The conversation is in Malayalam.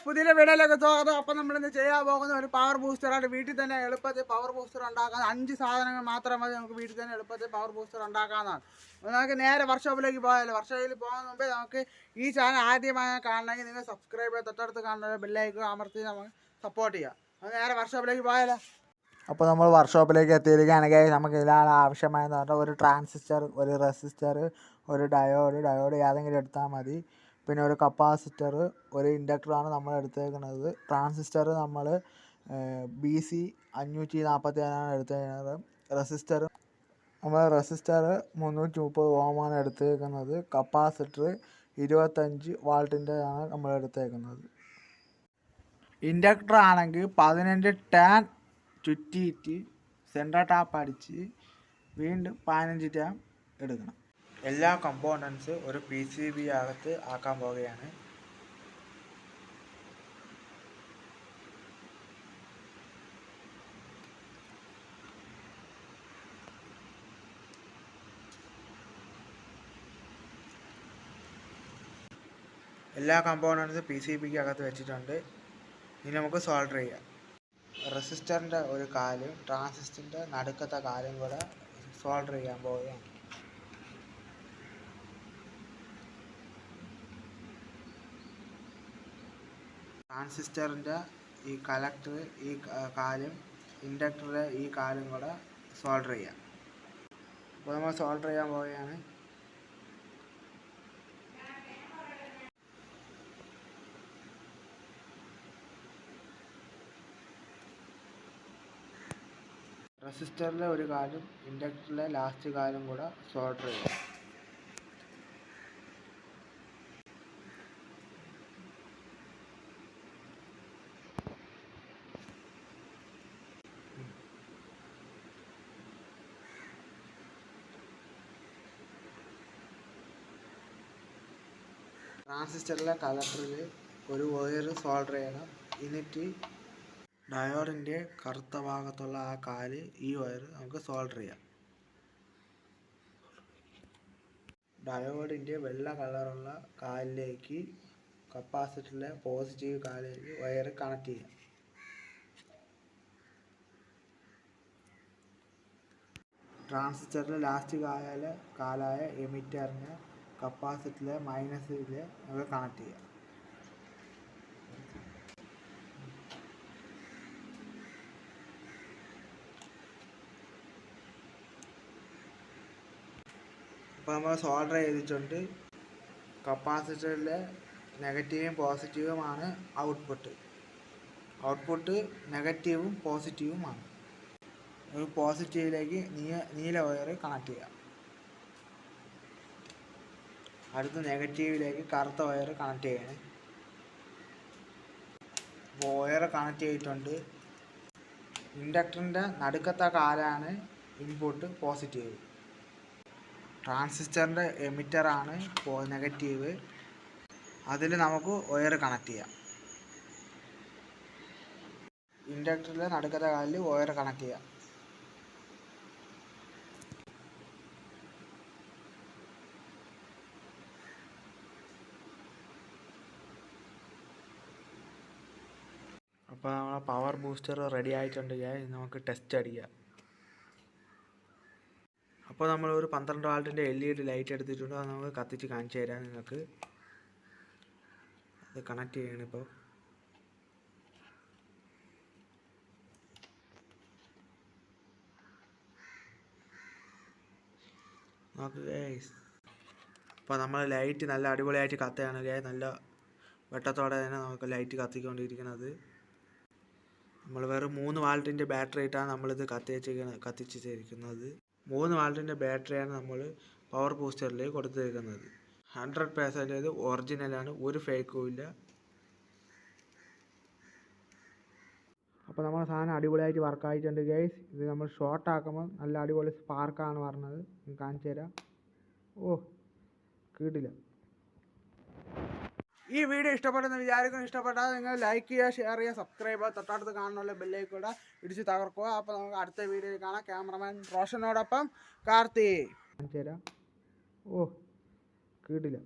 ഗൈസ് പുതിയ വീഡിയോയിലേക്ക് സ്വാഗതം. അപ്പം നമ്മൾ ഇന്ന് ചെയ്യാൻ പോകുന്ന ഒരു പവർ ബൂസ്റ്ററാണ് വീട്ടിൽ തന്നെ എളുപ്പത്തിൽ പവർ ബൂസ്റ്റർ ഉണ്ടാക്കാൻ അഞ്ച് സാധനങ്ങൾ മാത്രം മതി. നമുക്ക് വീട്ടിൽ തന്നെ എളുപ്പത്തിൽ പവർ ബൂസ്റ്റർ ഉണ്ടാക്കാവുന്നതാണ്. നമുക്ക് നേരെ വർക്ക്ഷോപ്പിലേക്ക് പോയാലോ? വർക്ക്ഷോപ്പിൽ പോകുന്ന മുമ്പേ നമുക്ക് ഈ ചാനൽ ആദ്യമായി കാണണമെങ്കിൽ നിങ്ങൾ സബ്സ്ക്രൈബ് ചെയ്യുക. തൊട്ടടുത്ത് കാണുന്ന ബെല്ലൈക്കും അമർത്തി നമുക്ക് സപ്പോർട്ട് ചെയ്യുക. അപ്പോൾ നേരെ വർക്ക്ഷോപ്പിലേക്ക് പോയാലോ? അപ്പോൾ നമ്മൾ വർക്ക്ഷോപ്പിലേക്ക് എത്തിയിരിക്കുകയാണെങ്കിൽ നമുക്ക് ഇതിലാണ് ആവശ്യമായെന്ന് പറഞ്ഞാൽ ഒരു ട്രാൻസിസ്റ്റർ ഒരു റെസിസ്റ്റർ ഒരു ഡയോഡ് ഡയോഡ് ഏതെങ്കിലും എടുത്താൽ മതി. പിന്നെ ഒരു കപ്പാസിറ്റർ ഒരു ഇൻഡക്ടറാണ് നമ്മൾ എടുത്തേക്കുന്നത്. ട്രാൻസിസ്റ്റർ നമ്മൾ ബി സി അഞ്ഞൂറ്റി നാൽപ്പത്തി ഏഴാണ് എടുത്തേക്കുന്നത്. റെസിസ്റ്റർ നമ്മൾ റെസിസ്റ്റർ മുന്നൂറ്റി മുപ്പത് ഓമാണ് എടുത്തേക്കുന്നത്. കപ്പാസിറ്റർ ഇരുപത്തഞ്ച് വാൾട്ടിന്റെ ആണ് നമ്മൾ എടുത്തേക്കുന്നത്. ഇൻഡക്ടർ ആണെങ്കിൽ പതിനഞ്ച് ടാൻ ചുറ്റിയിട്ട് സെൻട്രൽ ടാപ്പ് അടിച്ച് വീണ്ടും പതിനഞ്ച് ടാം എടുക്കണം. എല്ലാ കമ്പോണൻസ് ഒരു പി സി ബി അകത്ത് ആക്കാൻ പോവുകയാണ്. എല്ലാ കമ്പോണൻസും പി സി ബിക്ക് അകത്ത് വെച്ചിട്ടുണ്ട്. ഇനി നമുക്ക് സോൾഡർ ചെയ്യാം. റെസിസ്റ്ററിന്റെ ഒരു കാലും ട്രാൻസിസ്റ്ററിന്റെ നടുക്കത്തെ കാലും കൂടെ സോൾഡർ ചെയ്യാൻ പോവുകയാണ്. ട്രാൻസിസ്റ്ററിന്റെ ഈ കലക്ടർ ഈ കാലും ഇൻഡക്ടറിന്റെ ഈ കാലും കൂടെ സോൾഡർ ചെയ്യാം. അപ്പോൾ നമ്മൾ സോൾഡർ ചെയ്യാൻ പോവുകയാണ്. റെസിസ്റ്ററിലെ ഒരു കാലും ഇൻഡക്ടറിലെ ലാസ്റ്റ് കാലും കൂടെ സോൾഡർ ചെയ്യാം. ട്രാൻസിസ്റ്ററിലെ കളക്ടറിൽ ഒരു വയർ സോൾഡർ ചെയ്യണം. എന്നിട്ട് ഡയോഡിന്റെ കറുത്ത ഭാഗത്തുള്ള ആ കാൽ ഈ വയർ നമുക്ക് സോൾഡർ ചെയ്യാം. ഡയോഡിന്റെ വെള്ള കളറുള്ള കാലിലേക്ക് കപ്പാസിറ്ററിലെ പോസിറ്റീവ് കാലിലേക്ക് വയർ കണക്ട് ചെയ്യാം. ട്രാൻസിസ്റ്ററിലെ ലാസ്റ്റ് കാലായ കാലായ എമിറ്ററിന് കപ്പാസിറ്ററിലെ മൈനസിൽ നമുക്ക് കണക്ട് ചെയ്യാം. അപ്പോൾ നമ്മൾ സോൾഡർ ചെയ്തിട്ടുണ്ട്. കപ്പാസിറ്ററിലെ നെഗറ്റീവും പോസിറ്റീവുമാണ് ഔട്ട്പുട്ട് ഔട്ട്പുട്ട് നെഗറ്റീവും പോസിറ്റീവുമാണ്. ഒരു പോസിറ്റീവിലേക്ക് നീ നീല വയർ കണക്ട് ചെയ്യാം. അടുത്ത നെഗറ്റീവിലേക്ക് കറുത്ത വയർ കണക്ട് ചെയ്യണം. വയർ കണക്ട് ചെയ്തിട്ടുണ്ട്. ഇൻഡക്ടറിന്റെ നടുക്കത്തെ കാലാണ് ഇൻപുട്ട് പോസിറ്റീവ് ട്രാൻസിസ്റ്ററിന്റെ എമിറ്ററാണ് നെഗറ്റീവ് അതിൽ നമുക്ക് വയർ കണക്ട് ചെയ്യാം. ഇൻഡക്ടറിലെ നടുക്കത്തെ കാലിൽ വയർ കണക്ട് ചെയ്യാം. അപ്പോൾ നമ്മളെ പവർ ബൂസ്റ്റർ റെഡി ആയിട്ടുണ്ട്. നമുക്ക് ടെസ്റ്റ് അടിക്കാം. അപ്പോൾ നമ്മൾ ഒരു പന്ത്രണ്ട് വാൾട്ടിന്റെ എൽ ഇ ഡി ലൈറ്റ് എടുത്തിട്ടുണ്ട്. അത് നമുക്ക് കത്തിച്ച് കാണിച്ചു തരാം നിങ്ങൾക്ക്. അത് കണക്ട് ചെയ്യണം ഇപ്പോൾ അപ്പോൾ നമ്മൾ ലൈറ്റ് നല്ല അടിപൊളിയായിട്ട് കത്തുകയാണ്. നല്ല വെട്ടത്തോടെ തന്നെ നമുക്ക് ലൈറ്റ് കത്തിക്കൊണ്ടിരിക്കുന്നത് നമ്മൾ വെറും മൂന്ന് വാൾട്ടിന്റെ ബാറ്ററി ആയിട്ടാണ് നമ്മളിത് കത്തിച്ചിരിക്കുന്നത് കത്തിച്ചിരിക്കുന്നത്. മൂന്ന് വാൾട്ടിന്റെ ബാറ്ററിയാണ് നമ്മൾ പവർ ബൂസ്റ്ററിൽ കൊടുത്തിരിക്കുന്നത്. ഹൺഡ്രഡ് പെർസെന്റേജ് ഒറിജിനലാണ് ഒരു ഫേക്കും ഇല്ല. അപ്പോൾ നമ്മുടെ സാധനം അടിപൊളിയായിട്ട് വർക്ക് ആയിട്ടുണ്ട് ഗൈസ് ഇത് നമ്മൾ ഷോർട്ട് ആക്കുമ്പോൾ നല്ല അടിപൊളി സ്പാർക്കാണ് പറഞ്ഞത്. കാണിച്ചു തരാം ഓ കിട്ടില്ല. ഈ വീഡിയോ ഇഷ്ടപ്പെട്ടെന്ന് വിചാരിക്കുന്നു. ഇഷ്ടപ്പെട്ടാൽ നിങ്ങൾ ലൈക്ക് ചെയ്യുക ഷെയർ ചെയ്യുക സബ്സ്ക്രൈബ് ചെയ്യുക. തൊട്ടടുത്ത് കാണാനുള്ള ബെല്ലേക്ക് കൂടെ ഇടിച്ച് തകർക്കുക. അപ്പോൾ നമുക്ക് അടുത്ത വീഡിയോയിൽ കാണാം. ക്യാമറമാൻ റോഷനോടൊപ്പം കാർത്തി. ഓ കിട്ടില്ല.